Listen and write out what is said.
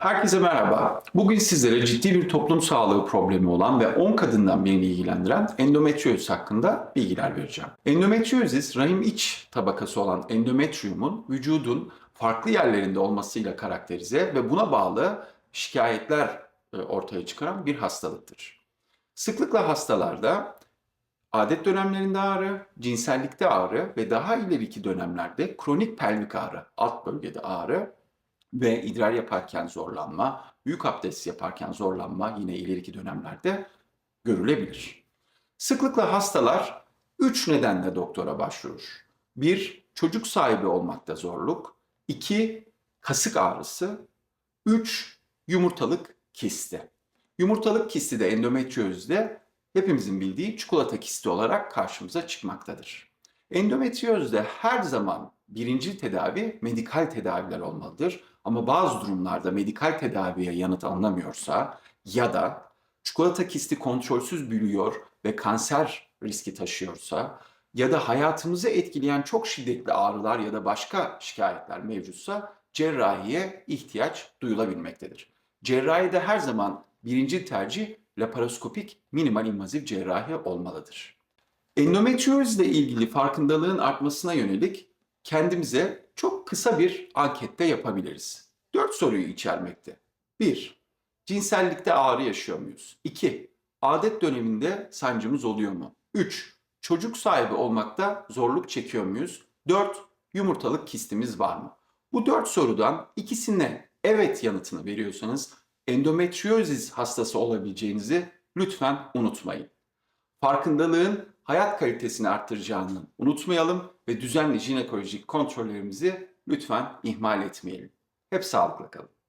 Herkese merhaba. Bugün sizlere ciddi bir toplum sağlığı problemi olan ve 10 kadından birini ilgilendiren endometriyoz hakkında bilgiler vereceğim. Endometriyozis, rahim iç tabakası olan endometriyumun vücudun farklı yerlerinde olmasıyla karakterize ve buna bağlı şikayetler e, ortaya çıkaran bir hastalıktır. Sıklıkla hastalarda adet dönemlerinde ağrı, cinsellikte ağrı ve daha ileriki dönemlerde kronik pelvik ağrı, alt bölgede ağrı ve idrar yaparken zorlanma, büyük abdest yaparken zorlanma yine ileriki dönemlerde görülebilir. Sıklıkla hastalar 3 nedenle doktora başvurur. 1. Çocuk sahibi olmakta zorluk. 2. Kasık ağrısı. 3. Yumurtalık kisti. Yumurtalık kisti de endometriyozde hepimizin bildiği çikolata kisti olarak karşımıza çıkmaktadır. Endometriyozda her zaman birinci tedavi medikal tedaviler olmalıdır. Ama bazı durumlarda medikal tedaviye yanıt alınamıyorsa ya da çikolata kisti kontrolsüz büyüyor ve kanser riski taşıyorsa ya da hayatımızı etkileyen çok şiddetli ağrılar ya da başka şikayetler mevcutsa cerrahiye ihtiyaç duyulabilmektedir. Cerrahide her zaman birinci tercih laparoskopik minimal invaziv cerrahi olmalıdır. Endometrioz ile ilgili farkındalığın artmasına yönelik kendimize çok kısa bir ankette yapabiliriz. Dört soruyu içermekte. 1. Cinsellikte ağrı yaşıyor muyuz? 2. Adet döneminde sancımız oluyor mu? 3. Çocuk sahibi olmakta zorluk çekiyor muyuz? 4. Yumurtalık kistimiz var mı? Bu dört sorudan ikisine evet yanıtını veriyorsanız endometriozis hastası olabileceğinizi lütfen unutmayın. Farkındalığın hayat kalitesini arttıracağını unutmayalım ve düzenli jinekolojik kontrollerimizi lütfen ihmal etmeyelim. Hep sağlıkla kalın.